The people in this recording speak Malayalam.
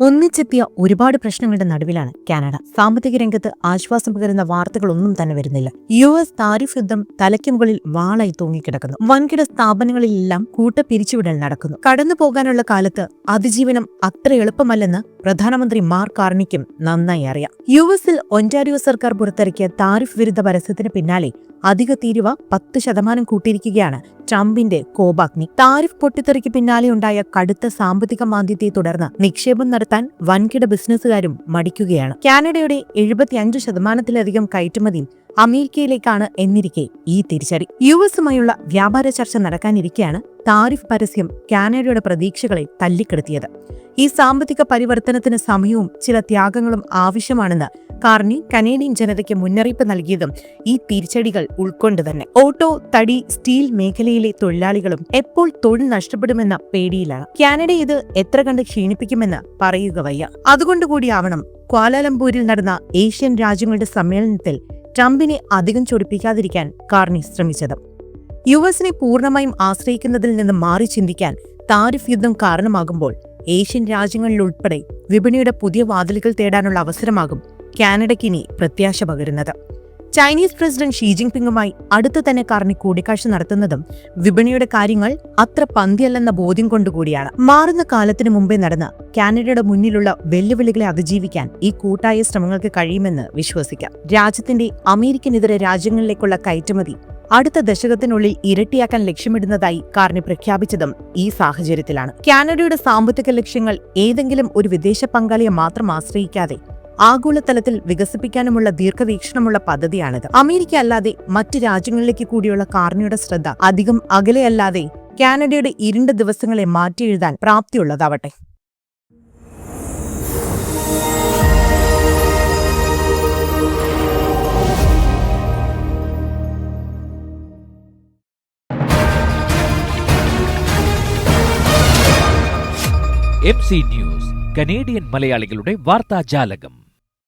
ഒന്നിച്ചെത്തിയ ഒരുപാട് പ്രശ്നങ്ങളുടെ നടുവിലാണ് കാനഡ. സാമ്പത്തിക രംഗത്ത് ആശ്വാസം പകരുന്ന വാർത്തകളൊന്നും തന്നെ വരുന്നില്ല. യു എസ് താരിഫ് യുദ്ധം തലയ്ക്ക് മുകളിൽ വാളായി തൂങ്ങിക്കിടക്കുന്നു. വൻകിട സ്ഥാപനങ്ങളിലെല്ലാം കൂട്ട പിരിച്ചുവിടൽ നടക്കുന്നു. കടന്നു പോകാനുള്ള കാലത്ത് അതിജീവനം അത്ര എളുപ്പമല്ലെന്ന് പ്രധാനമന്ത്രി മാർക്ക് കാർണിക്കും നന്നായി അറിയാം. യു എസിൽ ഒന്റാരിയോ സർക്കാർ പുറത്തിറക്കിയ താരിഫ് വിരുദ്ധ പരസ്യത്തിന് പിന്നാലെ അധിക തീരുവ പത്ത് ശതമാനം കൂട്ടിയിരിക്കുകയാണ് ട്രംപിന്റെ കോപാഗ്നി. താരിഫ് പൊട്ടിത്തെറിക്ക് പിന്നാലെ ഉണ്ടായ കടുത്ത സാമ്പത്തിക മാന്ദ്യത്തെ തുടർന്ന് നിക്ഷേപം നടത്താൻ വൻകിട ബിസിനസ്സുകാരും മടിക്കുകയാണ്. കാനഡയുടെ എഴുപത്തിയഞ്ച് ശതമാനത്തിലധികം കയറ്റുമതി അമേരിക്കയിലേക്കാണ് എന്നിരിക്കെ ഈ തിരിച്ചടി. യു എസുമായുള്ള വ്യാപാര ചർച്ച നടക്കാനിരിക്കെയാണ് താരിഫ് പരസ്യം കാനഡയുടെ പ്രതീക്ഷകളെ തല്ലിക്കെടുത്തിയത്. ഈ സാമ്പത്തിക പരിവർത്തനത്തിന് സമയവും ചില ത്യാഗങ്ങളും ആവശ്യമാണെന്ന് കാർണി കനേഡിയൻ ജനതയ്ക്ക് മുന്നറിയിപ്പ് നൽകിയതും ഈ തിരിച്ചടികൾ ഉൾക്കൊണ്ട് തന്നെ. ഓട്ടോ തടി സ്റ്റീൽ മേഖലയിലെ തൊഴിലാളികളും എപ്പോൾ തൊഴിൽ നഷ്ടപ്പെടുമെന്ന പേടിയിലാണ്. കാനഡ ഇത് എത്ര കണ്ട് ക്ഷീണിപ്പിക്കുമെന്ന് പറയുക വയ്യ. അതുകൊണ്ടുകൂടിയാവണം ക്വാലാലംപൂരിൽ നടന്ന ഏഷ്യൻ രാജ്യങ്ങളുടെ സമ്മേളനത്തിൽ ട്രംപിനെ അധികം ചൊടിപ്പിക്കാതിരിക്കാൻ കാർണി ശ്രമിച്ചത്. യു എസിനെ പൂർണമായും ആശ്രയിക്കുന്നതിൽ നിന്ന് മാറി ചിന്തിക്കാൻ താരിഫ് യുദ്ധം കാരണമാകുമ്പോൾ ഏഷ്യൻ രാജ്യങ്ങളിലുൾപ്പെടെ വിപണിയുടെ പുതിയ വാതിലുകൾ തേടാനുള്ള അവസരമാകും കാനഡയ്ക്കിനി പ്രത്യാശ പകരുന്നത്. ചൈനീസ് പ്രസിഡന്റ് ഷീ ജിൻപിങ്ങുമായി അടുത്തു തന്നെ കാർണി കൂടിക്കാഴ്ച നടത്തുന്നതും വിപണിയുടെ കാര്യങ്ങൾ അത്ര പന്തിയല്ലെന്ന ബോധ്യം കൊണ്ടുകൂടിയാണ്. മാറുന്ന കാലത്തിനു മുമ്പേ നടന്ന കാനഡയുടെ മുന്നിലുള്ള വെല്ലുവിളികളെ അതിജീവിക്കാൻ ഈ കൂട്ടായ ശ്രമങ്ങൾക്ക് കഴിയുമെന്ന് വിശ്വസിക്കാം. രാജ്യത്തിന്റെ അമേരിക്കനെതിരെ രാജ്യങ്ങളിലേക്കുള്ള കയറ്റുമതി അടുത്ത ദശകത്തിനുള്ളിൽ ഇരട്ടിയാക്കാൻ ലക്ഷ്യമിടുന്നതായി കാർണി പ്രഖ്യാപിച്ചതും ഈ സാഹചര്യത്തിലാണ്. കാനഡയുടെ സാമ്പത്തിക ലക്ഷ്യങ്ങൾ ഏതെങ്കിലും ഒരു വിദേശ പങ്കാളിയെ മാത്രം ആശ്രയിക്കാതെ ആഗോളതലത്തിൽ വികസിപ്പിക്കാനുമുള്ള ദീർഘവീക്ഷണമുള്ള പദ്ധതിയാണിത്. അമേരിക്ക അല്ലാതെ മറ്റ് രാജ്യങ്ങളിലേക്ക് കൂടിയുള്ള കാർണിയുടെ ശ്രദ്ധ അധികം അകലെയല്ലാതെ കാനഡയുടെ ഇരുണ്ട ദിവസങ്ങളെ മാറ്റിയെഴുതാൻ പ്രാപ്തിയുള്ളതാവട്ടെ. എം സി ന്യൂസ് കനേഡിയൻ മലയാളികളുടെ വാർത്താജാലകം.